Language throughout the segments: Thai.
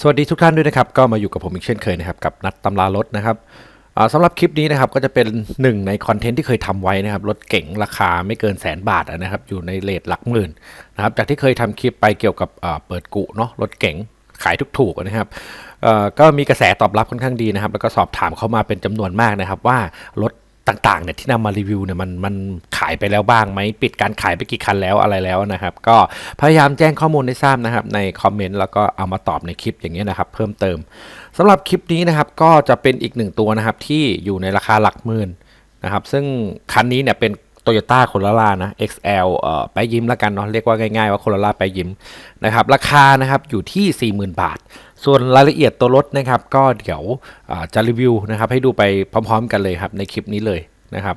สวัสดีทุกท่านด้วยนะครับ ก็มาอยู่กับผมอีกเช่นเคยนะครับกับนัดตำรารถนะครับสำหรับคลิปนี้นะครับก็จะเป็นหนึ่งในคอนเทนต์ที่เคยทำไว้นะครับรถเก๋งราคาไม่เกินแสนบาทนะครับอยู่ในเลทหลักหมื่นนะครับจากที่เคยทำคลิปไปเกี่ยวกับเปิดกุเนาะรถเก๋งขายถูกๆนะครับก็มีกระแสตอบรับค่อนข้างดีนะครับ แล้วก็สอบถามเข้ามาเป็นจำนวนมากนะครับ ว่ารถ ต่างๆเนี่ยที่นำมารีวิวเนี่ยมันมันขายไปแล้วบ้างไหมปิดการขายไปกี่คันแล้วอะไรแล้วนะครับ ก็พยายามแจ้งข้อมูลให้ทราบนะครับในคอมเมนต์แล้วก็เอามาตอบในคลิปอย่างเงี้ยนะครับ เพิ่มเติมสำหรับคลิปนี้นะครับก็จะเป็นอีกหนึ่งตัวนะครับที่อยู่ในราคาหลักหมื่นนะครับซึ่งคันนี้เนี่ยเป็น Toyota Corolla นะ XL เอ่อไปยิ้มแล้วกันเนาะเรียกว่าง่ายๆว่า Corolla ไปยิ้มนะครับราคานะครับอยู่ที่ 40,000 บาท ส่วนรายละเอียดตัวรถนะครับ ก็เดี๋ยวจะรีวิวนะครับให้ดูไปพร้อมๆ กันเลยครับในคลิปนี้เลยนะครับ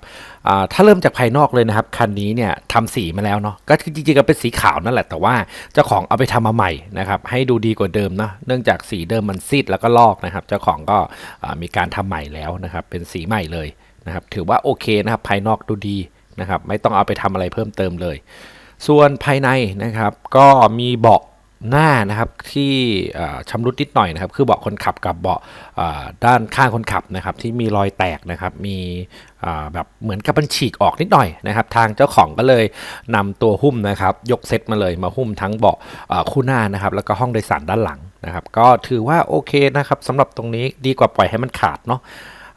ถ้าเริ่มจากภายนอกเลยนะครับคันนี้เนี่ยทำสีมาแล้วเนาะก็จริงๆก็เป็นสีขาวนั่นแหละแต่ว่าเจ้าของเอาไปทำมาใหม่นะครับให้ดูดีกว่าเดิมเนาะเนื่องจากสีเดิมมันซีดแล้วก็ลอกนะครับ เจ้าของก็มีการทำใหม่แล้วนะครับ เป็นสีใหม่เลยนะครับ ถือว่าโอเคนะครับภายนอกดูดีนะครับ ไม่ต้องเอาไปทำอะไรเพิ่มเติมเลย ส่วนภายในนะครับ ก็มีเบาะ หน้านะครับที่ชำรุดนิดหน่อยนะครับ คือเบาะคนขับกับเบาะด้านข้างคนขับนะครับ ที่มีรอยแตกนะครับ มีแบบเหมือนกับมันฉีกออกนิดหน่อยนะครับ ทางเจ้าของก็เลยนำตัวหุ้มนะครับ ยกเซตมาเลยมาหุ้มทั้งเบาะคู่หน้านะครับ แล้วก็ห้องโดยสารด้านหลังนะครับ ก็ถือว่าโอเคนะครับสำหรับตรงนี้ดีกว่าปล่อยให้มันขาดเนาะ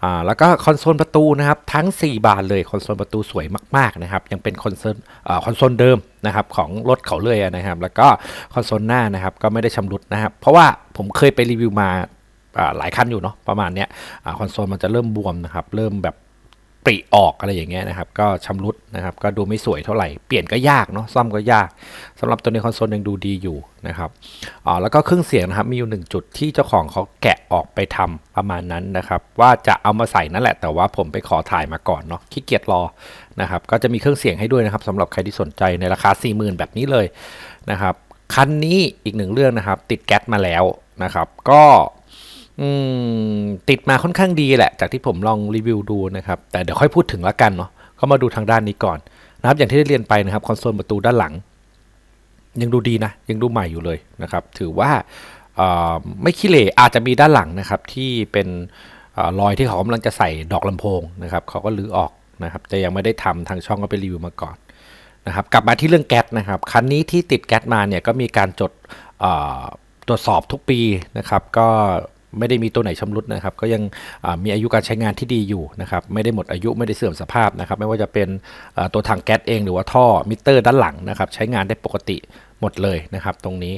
อ่าแล้วก็คอนโซลประตูนะครับทั้ง 4 บานเลยคอนโซลประตูสวยมากๆนะครับยังเป็นคอนโซลอ่าคอนโซลเดิมนะครับของรถเขาเลยนะครับ แล้วก็คอนโซลหน้านะครับก็ไม่ได้ชำรุดนะครับ เพราะว่าผมเคยไปรีวิวมาหลายคันอยู่เนาะประมาณเนี้ยคอนโซลมันจะเริ่มบวมนะครับ เริ่มแบบ ปริออกอะไรอย่างเงี้ยนะครับ ก็ชำรุดนะครับ ก็ดูไม่สวยเท่าไหร่ เปลี่ยนก็ยากเนาะซ่อมก็ยากสำหรับตัวนี้คอนโซลยังดูดีอยู่นะครับอ่าแล้วก็เครื่องเสียงนะครับ มีอยู่หนึ่งจุดที่เจ้าของเขาแกะออกไปทำประมาณนั้นนะครับ ว่าจะเอามาใส่นั่นแหละ แต่ว่าผมไปขอถ่ายมาก่อนเนาะขี้เกียจรอนะครับ ก็จะมีเครื่องเสียงให้ด้วยนะครับสำหรับใครที่สนใจในราคา 40,000 แบบนี้เลยนะครับคันนี้อีกหนึ่งเรื่องนะครับ ติดแก๊สมาแล้วนะครับ ก็ อืมติดมาค่อนข้างดีแหละ จากที่ผมลองรีวิวดูนะครับ แต่เดี๋ยวค่อยพูดถึงละกันเนาะก็มาดูทางด้านนี้ก่อนนะครับ อย่างที่ได้เรียนไปนะครับคอนโซลประตูด้านหลัง ยังดูดีนะ ยังดูใหม่อยู่เลยนะครับ ถือว่าไม่ขี้เหร่อาจจะมีด้านหลังนะครับ ที่เป็นอรอยที่เขากำลังจะใส่ดอกลำโพงนะครับ เขาก็ลื้อออกนะครับแต่ยังไม่ได้ทำทางช่องก็ไปรีวิวมาก่อนนะครับ กลับมาที่เรื่องแก๊สนะครับ คันนี้ที่ติดแก๊สมาเนี่ยก็มีการจดตรวจสอบทุกปีนะครับ ก็ ไม่ได้มีตัวไหนชำรุดนะครับ ก็ยังมีอายุการใช้งานที่ดีอยู่นะครับไม่ได้หมดอายุไม่ได้เสื่อมสภาพนะครับ ไม่ว่าจะเป็นตัวถังแก๊สเองหรือว่าท่อมิเตอร์ด้านหลังนะครับ ใช้งานได้ปกติหมดเลยนะครับ ตรงนี้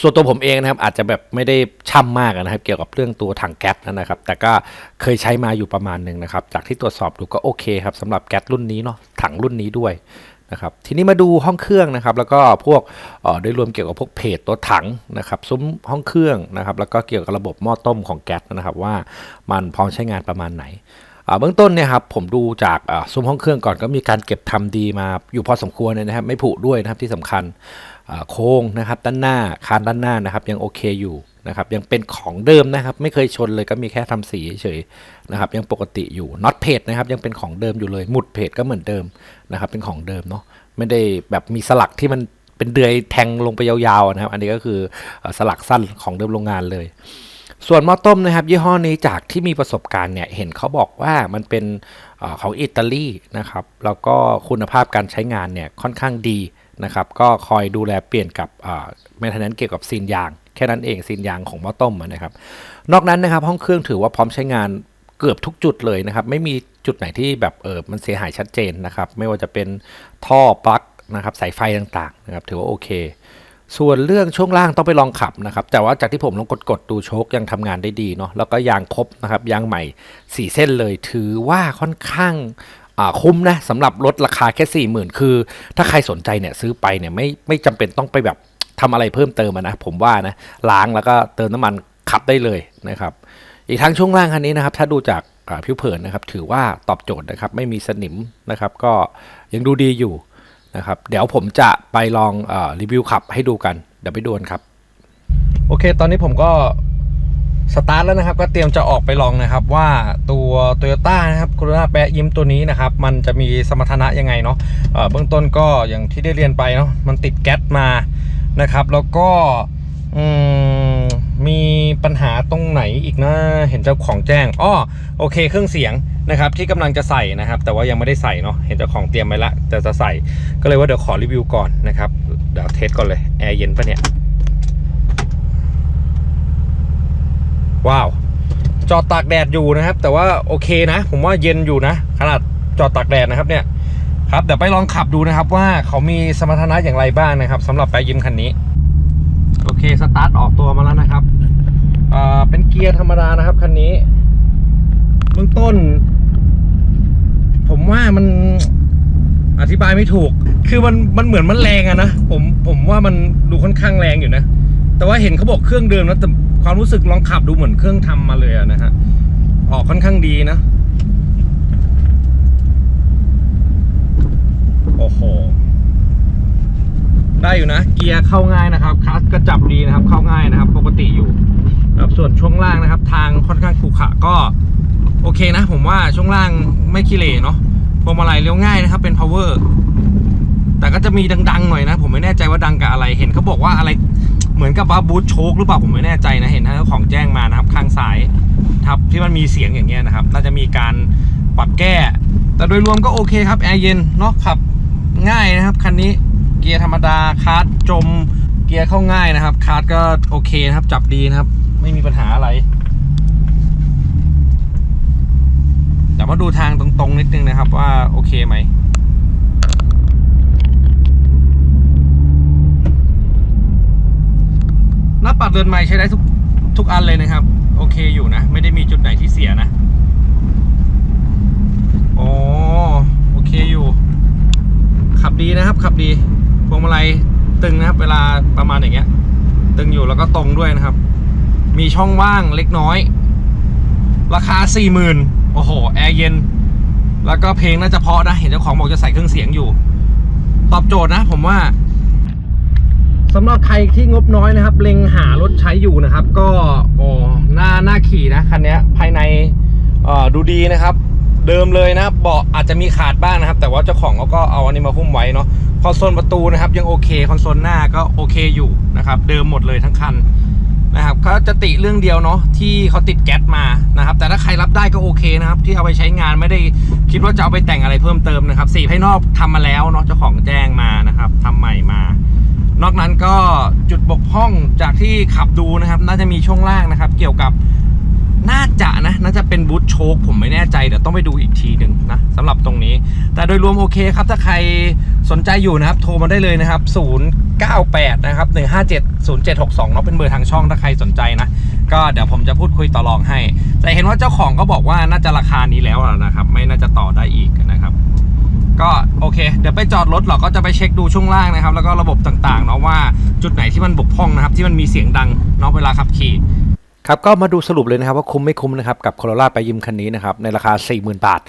ส่วนตัวผมเองนะครับอาจจะแบบไม่ได้ช่ำมากนะครับ เกี่ยวกับเรื่องตัวถังแก๊สนะครับ แต่ก็เคยใช้มาอยู่ประมาณหนึ่งนะครับ จากที่ตรวจสอบดูก็โอเคครับสำหรับแก๊สรุ่นนี้เนาะถังรุ่นนี้ด้วย นะครับทีนี้มาดูห้องเครื่องนะครับ แล้วก็พวกโดยรวมเกี่ยวกับพวกเพจตัวถังนะครับซุ้มห้องเครื่องนะครับ แล้วก็เกี่ยวกับระบบหม้อต้มของแก๊สนะครับ ว่ามันพร้อมใช้งานประมาณไหนเบื้องต้นเนี่ยครับผมดูจากซุ้มห้องเครื่องก่อนก็มีการเก็บทำดีมาอยู่พอสมควรเลยนะครับ ไม่ผุด้วยนะครับที่สำคัญโค้งนะครับ ด้านหน้าคานด้านหน้านะครับ ยังโอเคอยู่ นะครับยังเป็นของเดิมนะครับ ไม่เคยชนเลยก็มีแค่ทำสีเฉยนะครับ ยังปกติอยู่น็อตเพจนะครับ ยังเป็นของเดิมอยู่เลยหมุดเพจก็เหมือนเดิมนะครับ เป็นของเดิมเนาะไม่ได้แบบมีสลักที่มันเป็นเดือยแทงลงไปยาวๆนะครับ อันนี้ก็คือสลักสั้นของเดิมโรงงานเลย ส่วนหม้อต้มนะครับ ยี่ห้อนี้จากที่มีประสบการณ์เนี่ยเห็นเขาบอกว่ามันเป็นของอิตาลีนะครับ แล้วก็คุณภาพการใช้งานเนี่ยค่อนข้างดี นะครับก็คอยดูแลเปลี่ยนกับแม้ทนั้นเกี่ยวกับซีนยาง แค่นั้นเองซีนยางของหม้อต้มนะครับ นอกนั้นนะครับห้องเครื่องถือว่าพร้อมใช้งานเกือบทุกจุดเลยนะครับ ไม่มีจุดไหนที่แบบเออมันเสียหายชัดเจนนะครับ ไม่ว่าจะเป็นท่อปลั๊กนะครับสายไฟต่างๆนะครับ ถือว่าโอเค ส่วนเรื่องช่วงล่างต้องไปลองขับนะครับ แต่ว่าจากที่ผมลองกดๆดูโชคยังทำงานได้ดีเนาะแล้วก็ยางครบนะครับยางใหม่ 4 เส้นเลยถือว่าค่อนข้าง คุ้มนะสำหรับรถราคาแค่4 0,000คือ ถ้าใครสนใจเนี่ยซื้อไปเนี่ยไม่ไม่จำเป็นต้องไปแบบทำอะไรเพิ่มเติมนะผมว่านะล้างแล้วก็เติมน้ำมันขับได้เลยนะครับอีกทั้งช่วงล่างคันนี้นะครับ ถ้าดูจากผิวเผินนะครับ ถือว่าตอบโจทย์นะครับ ไม่มีสนิมนะครับ ก็ยังดูดีอยู่นะครับ เดี๋ยวผมจะไปลองอรีวิวขับให้ดูกัน เดี๋ยวไปดูกันครับ โอเค ตอนนี้ผมก็ สตาร์ทแล้วนะครับก็เตรียมจะออกไปลองนะครับว่าตัว t o y ยต้านะครับโคโรนาแปะยิ้มตัวนี้นะครับมันจะมีสมรรถนะยังไงเนาะเบื้องต้นก็อย่างที่ได้เรียนไปเนาะมันติดแก๊สมานะครับแล้วก็มีปัญหาตรงไหนอีกนะเห็นเจ้าของแจ้งอ้อโอเคเครื่องเสียงนะครับที่กำลังจะใส่นะครับ แต่ว่ายังไม่ได้ใส่เนาะเห็นเจ้าของเตรียมไว้ละแต่จะใส่ก็เลยว่าเดี๋ยวขอรีวิวก่อนนะครับเดี๋ยวเทสก่อนเลยแอร์เย็นปะเนี่ย ว้าว จอดตากแดดอยู่นะครับ แต่ว่าโอเคนะ ผมว่าเย็นอยู่นะ ขนาดจอดตากแดดนะครับเนี่ยครับเดี๋ยวไปลองขับดูนะครับว่าเขามีสมรรถนะอย่างไรบ้างนะครับสำหรับแปรยิมคันนี้ โอเคสตาร์ทออกตัวมาแล้วนะครับอ่าเป็นเกียร์ธรรมดานะครับคันนี้เบื้องต้น ผมว่ามันอธิบายไม่ถูก คือมันมันเหมือนมันแรงอะนะผมผมว่ามันดูค่อนข้างแรงอยู่นะ แต่ว่าเห็นเขาบอกเครื่องเดิมนะแต่ความรู้สึกลองขับดูเหมือนเครื่องทำมาเลยนะฮะ ออกค่อนข้างดีนะ โอ้โห ได้อยู่นะ เกียร์เข้าง่ายนะครับคลัสก็จับดีนะครับ เข้าง่ายนะครับ ปกติอยู่ครับส่วนช่วงล่างนะครับ ทางค่อนข้างขรุขระก็ โอเคนะ ผมว่าช่วงล่างไม่ขี้เหร่เนาะพวงมาลัยเลี้ยวง่ายนะครับ เป็น power แต่ก็จะมีดัง ๆ หน่อยนะ ผมไม่แน่ใจว่าดังกับอะไร เห็นเขาบอกว่าอะไร เหมือนกับบาบูทโชคหรือเปล่าผมไม่แน่ใจนะเห็นทางเจ้าของแจ้งมานะครับข้างซ้ายครับที่มันมีเสียงอย่างเงี้ยนะครับ น่าจะมีการปรับแก้ แต่โดยรวมก็โอเคครับแอร์เย็นเนาะขับง่ายนะครับคันนี้เกียร์ธรรมดาคาร์ดจมเกียร์เข้าง่ายนะครับคาร์ดก็โอเคนะครับจับดีนะครับ ไม่มีปัญหาอะไรแต่มาดูทางตรงๆนิดนึงนะครับว่าโอเคไหม หน้าปัด เรือนไม้ใช้ได้ทุกทุกอันเลยนะครับ โอเคอยู่นะ ไม่ได้มีจุดไหนที่เสียนะโอ้โอเคอยู่ ขับดีนะครับ ขับดีพวงมาลัยตึงนะครับ เวลาประมาณอย่างเงี้ย ตึงอยู่แล้วก็ตรงด้วยนะครับ มีช่องว่างเล็กน้อย ราคาสี่หมื่นโอ้โห แอร์เย็น แล้วก็เพลงน่าจะเพาะนะ เห็นเจ้าของบอกจะใส่เครื่องเสียงอยู่ ตอบโจทย์นะ ผมว่า สำหรับใครที่งบน้อยนะครับ เล็งหารถใช้อยู่นะครับ ก็โอ้หน้าหน้าขี่นะคันนี้ภายในดูดีนะครับ เดิมเลยนะเบาะอาจจะมีขาดบ้างนะครับ แต่ว่าเจ้าของเขาก็เอาอันนี้มาหุ้มไว้เนาะคอนโซลประตูนะครับ ยังโอเคคอนโซลหน้าก็โอเคอยู่นะครับ เดิมหมดเลยทั้งคันนะครับเขาจะติเรื่องเดียวเนาะที่เขาติดแก๊สมานะครับ แต่ถ้าใครรับได้ก็โอเคนะครับ ที่เอาไปใช้งานไม่ได้คิดว่าจะเอาไปแต่งอะไรเพิ่มเติมนะครับสีภายนอกทำมาแล้วเนาะเจ้าของแจ้งมานะครับทำใหม่มา นอกนั้นก็จุดบกพร่องจากที่ขับดูนะครับ น่าจะมีช่วงล่างนะครับ เกี่ยวกับน่าจะนะน่าจะเป็นบูทโชคผมไม่แน่ใจเดี๋ยวต้องไปดูอีกทีหนึ่งนะสำหรับตรงนี้ แต่โดยรวมโอเคครับ ถ้าใครสนใจอยู่นะครับ โทรมาได้เลยนะครับ 098 นะครับ 157 0762เนาะเป็นเบอร์ทางช่องถ้าใครสนใจนะ ก็เดี๋ยวผมจะพูดคุยต่อรองให้ แต่เห็นว่าเจ้าของก็บอกว่าน่าจะราคานี้แล้วนะครับ ไม่น่าจะต่อได้อีกนะครับ ก็โอเค เดี๋ยวไปจอดรถเราก็จะไปเช็คดูช่วงล่างนะครับ แล้วก็ระบบต่างๆเนาะว่าจุดไหนที่มันบกพร่องนะครับ ที่มันมีเสียงดังเนาะเวลาขับขี่ ครับก็มาดูสรุปเลยนะครับว่าคุ้มไม่คุ้มนะครับกับ Corolla ไปยิมคันนี้นะครับในราคา 40,000 บาท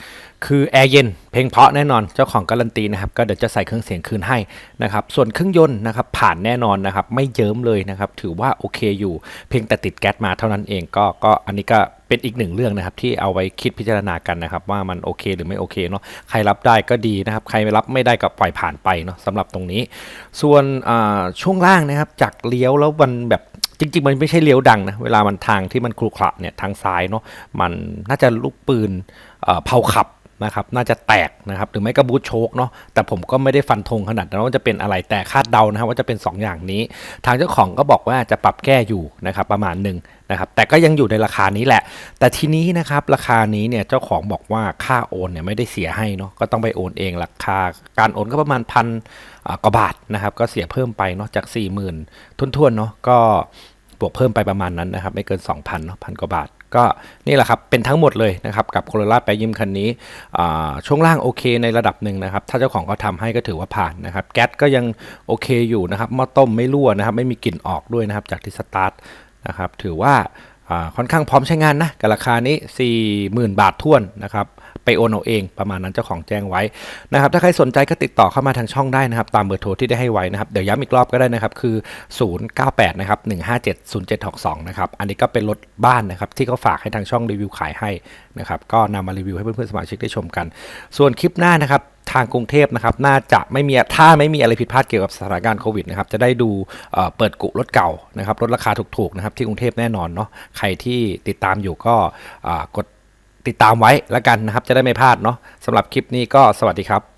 คือแอร์เย็นเพลงเพาะแน่นอนเจ้าของการันตีนะครับก็เดี๋ยวจะใส่เครื่องเสียงคืนให้นะครับส่วนเครื่องยนต์นะครับผ่านแน่นอนนะครับไม่เยิ้มเลยนะครับถือว่าโอเคอยู่ เพียงแต่ติดแก๊สมาเท่านั้นเองก็ก็อันนี้ก็เป็นอีกหนึ่งเรื่องนะครับที่เอาไว้คิดพิจารณากันนะครับว่ามันโอเคหรือไม่โอเคเนาะใครรับได้ก็ดีนะครับใครรับไม่ได้ก็ปล่อยผ่านไปเนาะสำหรับตรงนี้ ส่วนช่วงล่างนะครับจากเลี้ยวแล้วมันแบบ จริงๆ มันไม่ใช่เลี้ยวดังนะเวลามันทางที่มันครุขระเนี่ยทางซ้ายเนาะมันน่าจะลูกปืนเผาขับนะครับน่าจะแตกนะครับหรือไม่ก็บูทโชกเนาะแต่ผมก็ไม่ได้ฟันธงขนาดนั้นว่าจะเป็นอะไรแต่คาดเดานะครับว่าจะเป็น 2 อย่างนี้ ทางเจ้าของก็บอกว่าจะปรับแก้อยู่นะครับประมาณหนึ่งนะครับแต่ก็ยังอยู่ในราคานี้แหละ แต่ทีนี้นะครับราคานี้เนี่ยเจ้าของบอกว่าค่าโอนเนี่ยไม่ได้เสียให้เนาะก็ต้องไปโอนเองราคาการโอนก็ประมาณพันกว่าบาทนะครับก็เสียเพิ่มไปเนาะจาก 4 0,000 ทุนๆเนาะก็ บวกเพิ่มไปประมาณนั้นนะครับ ไม่เกิน 2,000เนาะพันกว่าบาท ก็นี่แหละครับ เป็นทั้งหมดเลยนะครับ กับโคโรล่าแปรยิมคันนี้ ช่วงล่างโอเคในระดับหนึ่งนะครับ ถ้าเจ้าของเขาทำให้ก็ถือว่าผ่านนะครับ แก๊สก็ยังโอเคอยู่นะครับหม้อต้มไม่รั่วนะครับ ไม่มีกลิ่นออกด้วยนะครับ จากที่สตาร์ทนะครับ ถือว่า ค่อนข้างพร้อมใช้งานนะกับราคานี้ 40,000 บาทท้วนนะครับไปโอนเอาเองประมาณนั้นเจ้าของแจ้งไว้นะครับถ้าใครสนใจก็ติดต่อเข้ามาทางช่องได้นะครับ ตามเบอร์โทรที่ได้ให้ไว้นะครับ เดี๋ยวย้ำอีกรอบก็ได้นะครับ คือ 098 นะครับ 157 0762 นะครับ อันนี้ก็เป็นรถบ้านนะครับ ที่เขาฝากให้ทางช่องรีวิวขายให้นะครับ ก็นำมารีวิวให้เพื่อนๆสมาชิกได้ชมกัน ส่วนคลิปหน้านะครับ ทางกรุงเทพนะครับน่าจะไม่มีถ้าไม่มีอะไรผิดพลาดเกี่ยวกับสถานการณ์โควิดนะครับจะได้ดูเปิดกุรถเก่านะครับลดราคาถูกๆนะครับที่กรุงเทพแน่นอนเนาะใครที่ติดตามอยู่ก็กดติดตามไว้แล้วกันนะครับ จะได้ไม่พลาดเนาะสำหรับคลิปนี้ก็สวัสดีครับ